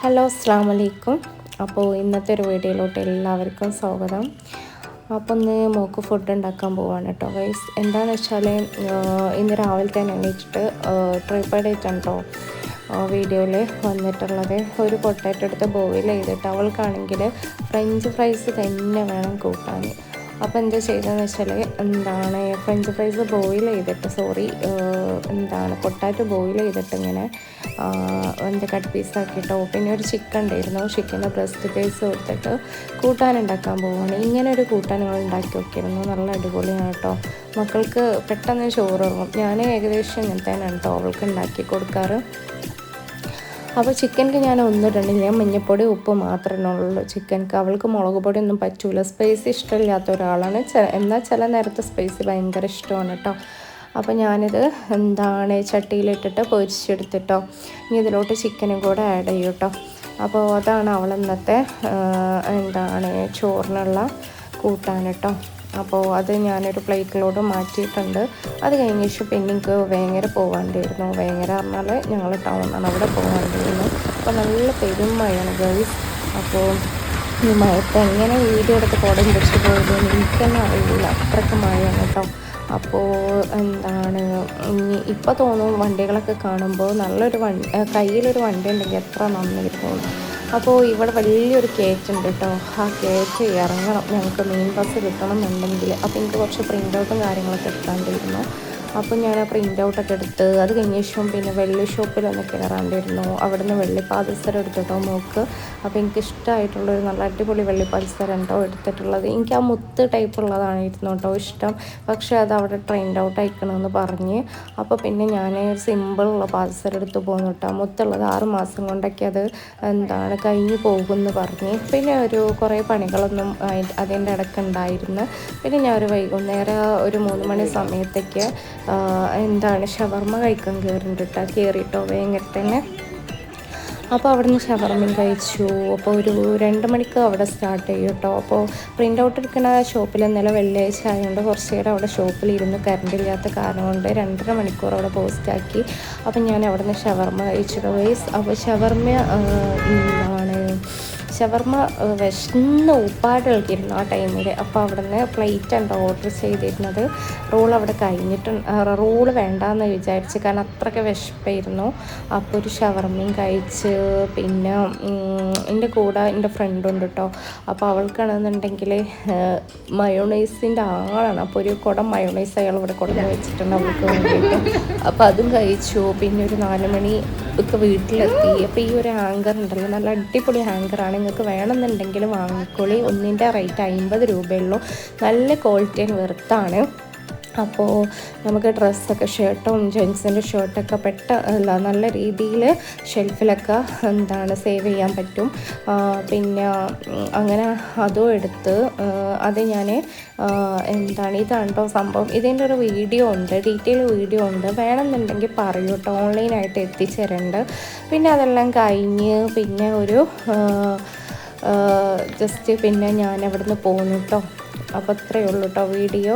Hello അസ്സാം വലൈക്കും അപ്പോൾ ഇന്നത്തെ ഒരു വീഡിയോയിലോട്ട് എല്ലാവർക്കും സ്വാഗതം. അപ്പോൾ ഒന്ന് മോക്ക് ഫുഡ് ഉണ്ടാക്കാൻ പോവാണ് കേട്ടോ ഗൈസ് എന്താണെന്ന് വെച്ചാൽ ഇന്ന് രാവിലെ തന്നെ എണീറ്റിട്ട് ട്രിപ്പഡ് ആയിട്ടാണ് വീഡിയോയിൽ വന്നിട്ടുള്ളത്. ഒരു പൊട്ടാറ്റോ എടുത്ത് ബോയിൽ ചെയ്തിട്ട് അവൾക്കാണെങ്കിൽ ഫ്രഞ്ച് ഫ്രൈസ് തന്നെ വേണം കൂട്ടാൻ അപ്പോൾ എന്താ ചെയ്തതെന്ന് വെച്ചാൽ എന്താണ് ഫ്രഞ്ച് ഫ്രൈസ് ബോയിൽ ചെയ്തിട്ട് സോറി എന്താണ് പൊട്ടാറ്റോ ബോയിൽ ചെയ്തിട്ട് ഇങ്ങനെ എന്റെ കട്ട് പീസാക്കിയിട്ടോ പിന്നെ ഒരു ചിക്കൻ ഉണ്ടായിരുന്നു. ചിക്കന്റെ ബ്രസ്റ്റ് പീസ് കൊടുത്തിട്ട് കൂട്ടാൻ ഉണ്ടാക്കാൻ പോവുകയാണ്. ഇങ്ങനെ ഒരു കൂട്ടാൻ നിങ്ങൾ ഉണ്ടാക്കി നോക്കിയിരുന്നു നല്ല അടിപൊളിയാണ് കേട്ടോ. മക്കൾക്ക് പെട്ടെന്ന് ചോറ് ഇറങ്ങും ഞാൻ ഏകദേശം ഇങ്ങനത്തേനാണ് കേട്ടോ അവൾക്ക് ഉണ്ടാക്കി കൊടുക്കാറ്. അപ്പോൾ ചിക്കൻക്ക് ഞാൻ ഒന്നും ഞാൻ മഞ്ഞപ്പൊടി ഉപ്പ് മാത്രമേ ഉള്ളൂ ചിക്കൻക്ക്. അവൾക്ക് മുളക് പൊടി ഒന്നും പറ്റൂല. സ്പൈസ് ഇഷ്ടമില്ലാത്ത ഒരാളാണ്. എന്നാൽ ചില നേരത്തെ സ്പൈസ് ഭയങ്കര ഇഷ്ടമാണ് കേട്ടോ. അപ്പോൾ ഞാനിത് എന്താണ് ചട്ടിയിലിട്ടിട്ട് പൊരിച്ചെടുത്തിട്ടോ. ഇനി ഇതിലോട്ട് ചിക്കനും കൂടെ ആഡ് ചെയ്യും കേട്ടോ. അപ്പോൾ അതാണ് അവൾ ഇന്നത്തെ എന്താണ് ചോറിനുള്ള കൂട്ടാൻ കേട്ടോ. അപ്പോൾ അത് ഞാനൊരു പ്ലേറ്റിലോട് മാറ്റിയിട്ടുണ്ട്. അത് കഴിഞ്ഞ പിന്നെ എനിക്ക് വേങ്ങര പോകേണ്ടിയിരുന്നു വേങ്ങര പറഞ്ഞാൽ ഞങ്ങൾ ടൗണാണ് അവിടെ പോകേണ്ടിയിരുന്നു അപ്പോൾ നല്ല പെരുമഴയാണ് ഗൈസ് അപ്പോൾ ഈ മഴത്ത് എങ്ങനെ വീഡിയോ എടുത്ത് കുടം പിടിച്ച് പോയതെന്ന് എനിക്കൊന്നും അറിയില്ല. അത്രയ്ക്ക് മഴയാണ് കേട്ടോ. അപ്പോൾ എന്താണ് ഇനി ഇപ്പോൾ തോന്നും വണ്ടികളൊക്കെ കാണുമ്പോൾ നല്ലൊരു വണ്ടി കയ്യിലൊരു വണ്ടി ഉണ്ടെങ്കിൽ എത്ര നന്നായിരുന്നു അപ്പോൾ ഇവിടെ വലിയൊരു കേറ്റ് ഉണ്ട് കേട്ടോ ആ കേറ്റ് ഇറങ്ങണം. ഞങ്ങൾക്ക് മെയിൻ ബസ് കിട്ടണം എന്നുണ്ടെങ്കിൽ. അപ്പോൾ എനിക്ക് കുറച്ച് പ്രിന്റ് ഔട്ടും കാര്യങ്ങളൊക്കെ എടുക്കാണ്ടിരുന്നു അപ്പോൾ ഞാൻ ആ പ്രിന്റ് ഔട്ടൊക്കെ എടുത്ത് അത് കഴിഞ്ഞ ശേഷം പിന്നെ വെള്ളി ഷോപ്പിൽ ഷോപ്പിലൊന്ന് കയറാണ്ടിരുന്നു അവിടുന്ന് വെള്ളി പാദസരം എടുത്തിട്ടോ നോക്ക് അപ്പോൾ എനിക്ക് ഇഷ്ടമായിട്ടുള്ളൊരു നല്ല അടിപൊളി വെള്ളി പാദസരം ഉണ്ടോ എടുത്തിട്ടുള്ളത്. എനിക്ക് ആ മുത്ത് ടൈപ്പ് ഉള്ളതാണിരുന്നു കേട്ടോ ഇഷ്ടം. പക്ഷേ അത് അവിടെ ട്രെൻഡ് ഔട്ട് അയക്കണമെന്ന് പറഞ്ഞ്. അപ്പോൾ പിന്നെ ഞാൻ സിമ്പിളുള്ള പാദസരം എടുത്ത് പോകുന്നു കേട്ടോ മുത്തുള്ളത് ആറ് മാസം കൊണ്ടൊക്കെ അത് എന്താണ് കഴിഞ്ഞു പോകുമെന്ന് പറഞ്ഞ്. പിന്നെ ഒരു കുറേ പണികളൊന്നും അതിന്റെ ഇടയ്ക്ക് ഉണ്ടായിരുന്നു. പിന്നെ ഞാൻ ഒരു വൈകുന്നേരം ഒരു മൂന്ന് മണി സമയത്തേക്ക് എന്താണ് ഷവർമ്മ കഴിക്കാൻ കയറിയിട്ട് കയറിയിട്ടോ ഭയങ്കര തന്നെ. അപ്പോൾ നിന്ന് ഷവർമ്മയും കഴിച്ചു. അപ്പോൾ ഒരു രണ്ട് മണിക്ക് അവിടെ സ്റ്റാർട്ട് ചെയ്യും കേട്ടോ അപ്പോൾ പ്രിന്റ് ഔട്ട് എടുക്കുന്ന ഷോപ്പിൽ ഇന്നലെ വെള്ളിയാഴ്ച ആയതുകൊണ്ട് കുറച്ച് നേരം അവിടെ ഷോപ്പിൽ ഇരുന്ന് കറണ്ട് ഇല്ലാത്ത കാരണം കൊണ്ട് രണ്ടര മണിക്കൂർ അവിടെ പോസ്റ്റാക്കി അപ്പോൾ ഞാൻ അവിടെ നിന്ന് ഷവർമ്മ കഴിച്ചിട്ട് വൈസ് അപ്പോൾ ഷവർമ്മ ഷവർമ്മ വിശന്ന് ഉപ്പാട് ഇളക്കിയിരുന്നു ആ ടൈമിൽ അപ്പോൾ അവിടെ നിന്ന് പ്ലേറ്റ് ഉണ്ട് ഓർഡർ ചെയ്തിരുന്നത്. റോൾ അവിടെ കഴിഞ്ഞിട്ട് റോൾ വേണ്ടാന്ന് വിചാരിച്ച്. കാരണം അത്രയ്ക്ക് വിശപ്പായിരുന്നു. അപ്പോൾ ഒരു ഷവർമ്മയും കഴിച്ച് പിന്നെ എന്റെ കൂടെ എന്റെ ഫ്രണ്ടുണ്ട് കേട്ടോ അപ്പോൾ അവൾക്കാണെന്നുണ്ടെങ്കിൽ മയോണൈസിന്റെ ആളാണ്. അപ്പോൾ ഒരു കുടം മയോണൈസ് അയാൾ ഇവിടെ കൊടുന്ന് വെച്ചിട്ടുണ്ട് അവൾക്ക് വേണ്ടിയിട്ട്. അപ്പോൾ അതും കഴിച്ചു. പിന്നെ ഒരു നാല് മണി ഒക്കെ വീട്ടിലെത്തി. അപ്പോൾ ഈ ഒരു ഹാങ്കർ ഉണ്ടല്ലോ. നല്ല അടിപൊളി ഹാങ്കറാണ് നിങ്ങൾക്ക് വേണമെന്നുണ്ടെങ്കിൽ വാങ്ങിക്കോളി. ഒന്നിന്റെ റേറ്റ് അമ്പത് രൂപയുള്ളൂ നല്ല ക്വാളിറ്റിയിൽ വെറുത്താണ് അപ്പോൾ നമുക്ക് ഡ്രസ്സൊക്കെ ഷർട്ടും ജെൻസിന്റെ ഷർട്ടൊക്കെ പെട്ട എന്താ നല്ല രീതിയിൽ ഷെൽഫിലൊക്കെ എന്താണ് സേവ് ചെയ്യാൻ പറ്റും. പിന്നെ അങ്ങനെ അതും എടുത്ത് അത് ഞാൻ എന്താണ് ഇതാണ് കേട്ടോ സംഭവം? ഇതിന്റെ ഒരു വീഡിയോ ഉണ്ട് ഡീറ്റെയിൽ വീഡിയോ ഉണ്ട്. വേണമെന്നുണ്ടെങ്കിൽ പറയൂ കേട്ടോ ഓൺലൈനായിട്ട് എത്തിച്ചേരുന്നുണ്ട് പിന്നെ അതെല്ലാം കഴിഞ്ഞ് പിന്നെ ഒരു ജസ്റ്റ് പിന്നെ ഞാൻ അവിടുന്ന് പോകുന്നു കേട്ടോ. അപ്പോൾ അത്രയേ ഉള്ളൂ കേട്ടോ വീഡിയോ.